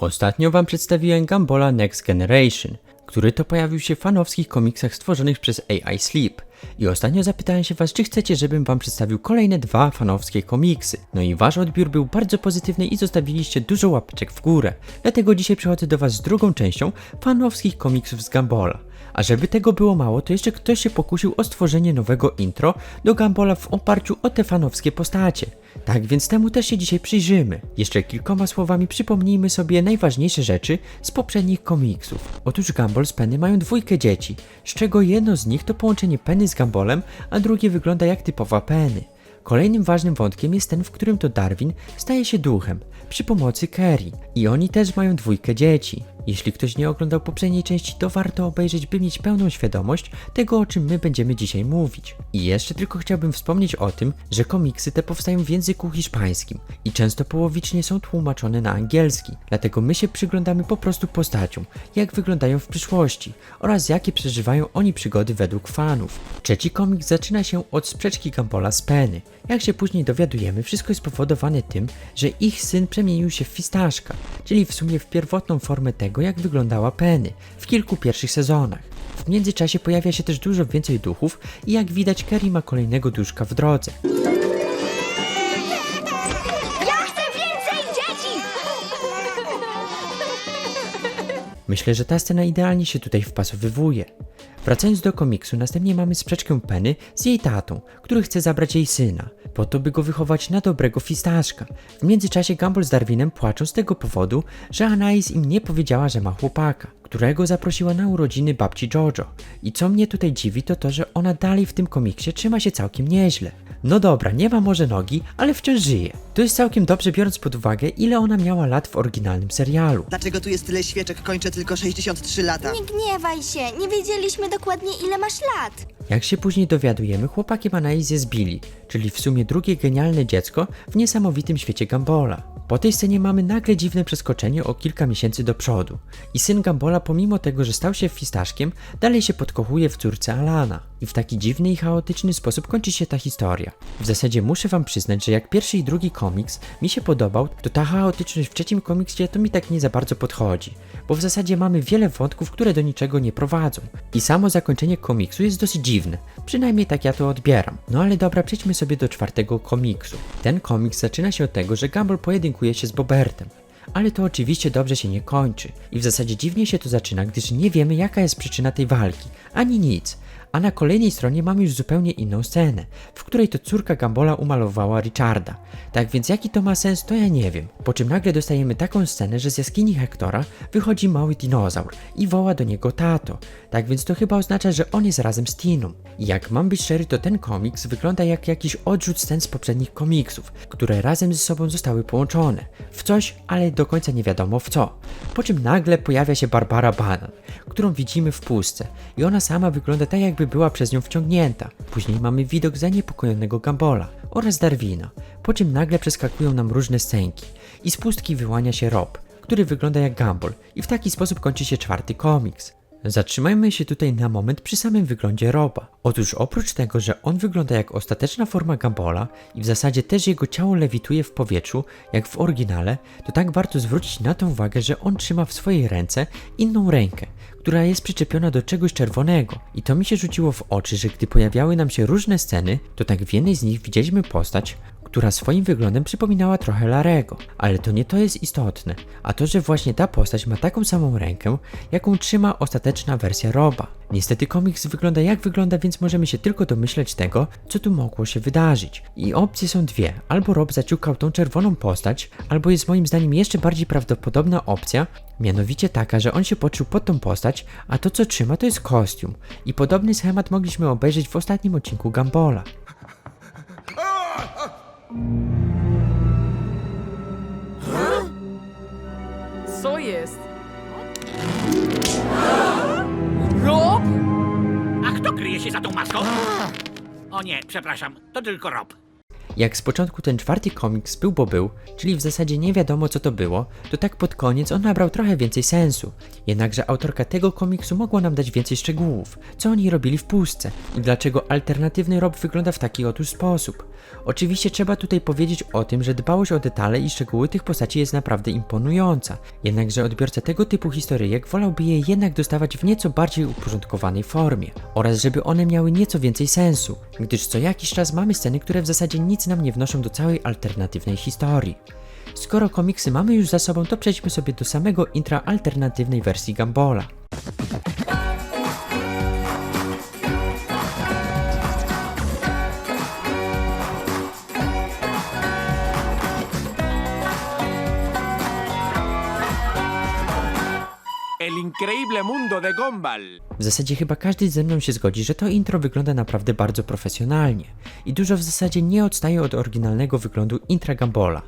Ostatnio wam przedstawiłem Gambola Next Generation, który to pojawił się w fanowskich komiksach stworzonych przez AI Sleep. I ostatnio zapytałem się was, czy chcecie, żebym wam przedstawił kolejne dwa fanowskie komiksy. No i wasz odbiór był bardzo pozytywny i zostawiliście dużo łapeczek w górę. Dlatego dzisiaj przychodzę do was z drugą częścią fanowskich komiksów z Gambola. A żeby tego było mało, to jeszcze ktoś się pokusił o stworzenie nowego intro do Gambola w oparciu o te fanowskie postacie. Tak więc temu też się dzisiaj przyjrzymy. Jeszcze kilkoma słowami przypomnijmy sobie najważniejsze rzeczy z poprzednich komiksów. Otóż Gumball z Penny mają dwójkę dzieci, z czego jedno z nich to połączenie Penny z Gumballem, a drugie wygląda jak typowa Penny. Kolejnym ważnym wątkiem jest ten, w którym to Darwin staje się duchem przy pomocy Kerry i oni też mają dwójkę dzieci. Jeśli ktoś nie oglądał poprzedniej części, to warto obejrzeć, by mieć pełną świadomość tego, o czym my będziemy dzisiaj mówić. I jeszcze tylko chciałbym wspomnieć o tym, że komiksy te powstają w języku hiszpańskim i często połowicznie są tłumaczone na angielski, dlatego my się przyglądamy po prostu postaciom, jak wyglądają w przyszłości oraz jakie przeżywają oni przygody według fanów. Trzeci komiks zaczyna się od sprzeczki Gambola z Penny. Jak się później dowiadujemy, wszystko jest spowodowane tym, że ich syn przemienił się w fistaszka, czyli w sumie w pierwotną formę tego, jak wyglądała Penny w kilku pierwszych sezonach. W międzyczasie pojawia się też dużo więcej duchów i jak widać Kerry ma kolejnego duszka w drodze. Ja chcę więcej dzieci! Myślę, że ta scena idealnie się tutaj wpasowywuje. Wracając do komiksu, następnie mamy sprzeczkę Penny z jej tatą, który chce zabrać jej syna, po to by go wychować na dobrego fistaszka. W międzyczasie Gumball z Darwinem płaczą z tego powodu, że Anais im nie powiedziała, że ma chłopaka, którego zaprosiła na urodziny babci Jojo. I co mnie tutaj dziwi, to to, że ona dalej w tym komiksie trzyma się całkiem nieźle. No dobra, nie ma może nogi, ale wciąż żyje. To jest całkiem dobrze biorąc pod uwagę, ile ona miała lat w oryginalnym serialu. Dlaczego tu jest tyle świeczek? Kończę tylko 63 lata. Nie gniewaj się, nie wiedzieliśmy dokładnie ile masz lat. Jak się później dowiadujemy, chłopakiem Anais jest Billy, czyli w sumie drugie genialne dziecko w niesamowitym świecie Gambola. Po tej scenie mamy nagle dziwne przeskoczenie o kilka miesięcy do przodu. I syn Gambola, pomimo tego, że stał się fistaszkiem, dalej się podkochuje w córce Alana. I w taki dziwny i chaotyczny sposób kończy się ta historia. W zasadzie muszę wam przyznać, że jak pierwszy i drugi komiks mi się podobał, to ta chaotyczność w trzecim komiksie to mi tak nie za bardzo podchodzi. Bo w zasadzie mamy wiele wątków, które do niczego nie prowadzą. I samo zakończenie komiksu jest dosyć dziwne. Przynajmniej tak ja to odbieram. No ale dobra, przejdźmy sobie do czwartego komiksu. Ten komiks zaczyna się od tego, że Gumball się z Bobertem. Ale to oczywiście dobrze się nie kończy. I w zasadzie dziwnie się to zaczyna, gdyż nie wiemy jaka jest przyczyna tej walki. Ani nic. A na kolejnej stronie mamy już zupełnie inną scenę, w której to córka Gambola umalowała Richarda. Tak więc jaki to ma sens, to ja nie wiem. Po czym nagle dostajemy taką scenę, że z jaskini Hektora wychodzi mały dinozaur i woła do niego tato. Tak więc to chyba oznacza, że on jest razem z Tiną. I jak mam być szczery, to ten komiks wygląda jak jakiś odrzut scen z poprzednich komiksów, które razem ze sobą zostały połączone. W coś, ale do końca nie wiadomo w co. Po czym nagle pojawia się Barbara Banan, którą widzimy w pustce i ona sama wygląda tak jakby była przez nią wciągnięta. Później mamy widok zaniepokojonego Gambola oraz Darwina, po czym nagle przeskakują nam różne scenki i z pustki wyłania się Rob, który wygląda jak Gumball i w taki sposób kończy się czwarty komiks. Zatrzymajmy się tutaj na moment przy samym wyglądzie Roba. Otóż oprócz tego, że on wygląda jak ostateczna forma Gambola i w zasadzie też jego ciało lewituje w powietrzu, jak w oryginale, to tak warto zwrócić na to uwagę, że on trzyma w swojej ręce inną rękę, która jest przyczepiona do czegoś czerwonego. I to mi się rzuciło w oczy, że gdy pojawiały nam się różne sceny, to tak w jednej z nich widzieliśmy postać, która swoim wyglądem przypominała trochę Larego. Ale to nie to jest istotne, a to, że właśnie ta postać ma taką samą rękę, jaką trzyma ostateczna wersja Roba. Niestety komiks wygląda jak wygląda, więc możemy się tylko domyśleć tego, co tu mogło się wydarzyć. I opcje są dwie. Albo Rob zaciukał tą czerwoną postać, albo jest moim zdaniem jeszcze bardziej prawdopodobna opcja, mianowicie taka, że on się poczuł pod tą postać, a to co trzyma to jest kostium. I podobny schemat mogliśmy obejrzeć w ostatnim odcinku Gambola. Co jest? Rob? A kto kryje się za tą maską? O nie, przepraszam, to tylko Rob. Jak z początku ten czwarty komiks był bo był, czyli w zasadzie nie wiadomo co to było, to tak pod koniec on nabrał trochę więcej sensu. Jednakże autorka tego komiksu mogła nam dać więcej szczegółów, co oni robili w pustce i dlaczego alternatywny Rob wygląda w taki otóż sposób. Oczywiście trzeba tutaj powiedzieć o tym, że dbałość o detale i szczegóły tych postaci jest naprawdę imponująca, jednakże odbiorca tego typu historyjek wolałby je jednak dostawać w nieco bardziej uporządkowanej formie oraz żeby one miały nieco więcej sensu, gdyż co jakiś czas mamy sceny, które w zasadzie nic nam nie wnoszą do całej alternatywnej historii. Skoro komiksy mamy już za sobą, to przejdźmy sobie do samego intra alternatywnej wersji Gambola. El increíble mundo de Gumball. W zasadzie chyba każdy ze mną się zgodzi, że to intro wygląda naprawdę bardzo profesjonalnie i dużo w zasadzie nie odstaje od oryginalnego wyglądu intra Gambola.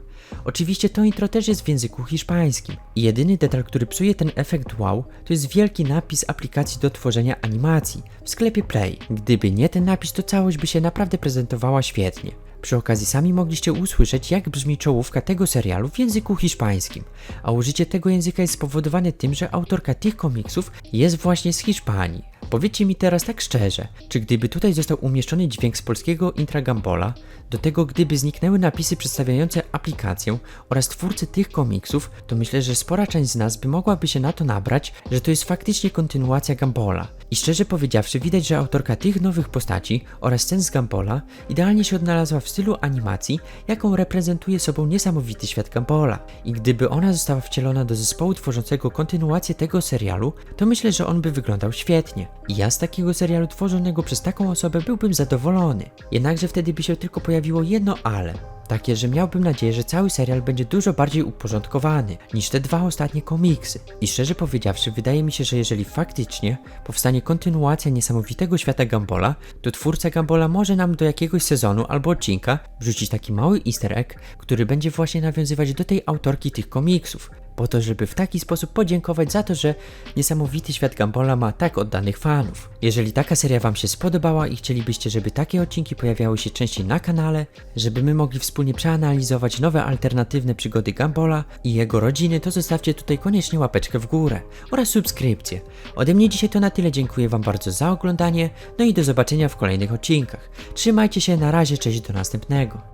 Oczywiście to intro też jest w języku hiszpańskim i jedyny detal, który psuje ten efekt wow, to jest wielki napis aplikacji do tworzenia animacji w sklepie Play. Gdyby nie ten napis, to całość by się naprawdę prezentowała świetnie. Przy okazji sami mogliście usłyszeć, jak brzmi czołówka tego serialu w języku hiszpańskim, a użycie tego języka jest spowodowane tym, że autorka tych komiksów jest właśnie z Hiszpanii. Powiedzcie mi teraz tak szczerze, czy gdyby tutaj został umieszczony dźwięk z polskiego intra Gambola, do tego gdyby zniknęły napisy przedstawiające aplikację oraz twórcy tych komiksów, to myślę, że spora część z nas by mogłaby się na to nabrać, że to jest faktycznie kontynuacja Gambola. I szczerze powiedziawszy, widać, że autorka tych nowych postaci oraz scen z Gambola idealnie się odnalazła w stylu animacji, jaką reprezentuje sobą niesamowity świat Gambola. I gdyby ona została wcielona do zespołu tworzącego kontynuację tego serialu, to myślę, że on by wyglądał świetnie. I ja z takiego serialu tworzonego przez taką osobę byłbym zadowolony. Jednakże wtedy by się tylko pojawiło jedno ale. Takie, że miałbym nadzieję, że cały serial będzie dużo bardziej uporządkowany niż te dwa ostatnie komiksy. I szczerze powiedziawszy, wydaje mi się, że jeżeli faktycznie powstanie kontynuacja niesamowitego świata Gambola, to twórca Gambola może nam do jakiegoś sezonu albo odcinka wrzucić taki mały easter egg, który będzie właśnie nawiązywać do tej autorki tych komiksów. Po to, żeby w taki sposób podziękować za to, że niesamowity świat Gambola ma tak oddanych fanów. Jeżeli taka seria Wam się spodobała i chcielibyście, żeby takie odcinki pojawiały się częściej na kanale, żeby my mogli wspólnie przeanalizować nowe alternatywne przygody Gambola i jego rodziny, to zostawcie tutaj koniecznie łapeczkę w górę oraz subskrypcję. Ode mnie dzisiaj to na tyle, dziękuję Wam bardzo za oglądanie, no i do zobaczenia w kolejnych odcinkach. Trzymajcie się, na razie, cześć do następnego.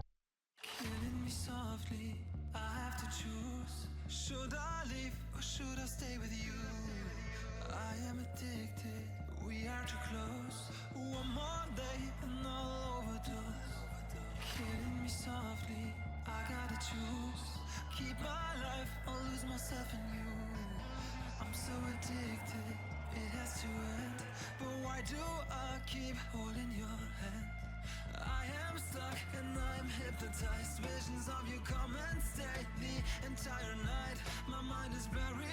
Too close. One more day and I'll overdose. Killing me softly, I gotta choose. Keep my life or lose myself in you. I'm so addicted, it has to end. But why do I keep holding your hand? I am stuck and I'm hypnotized. Visions of you come and stay the entire night. My mind is buried.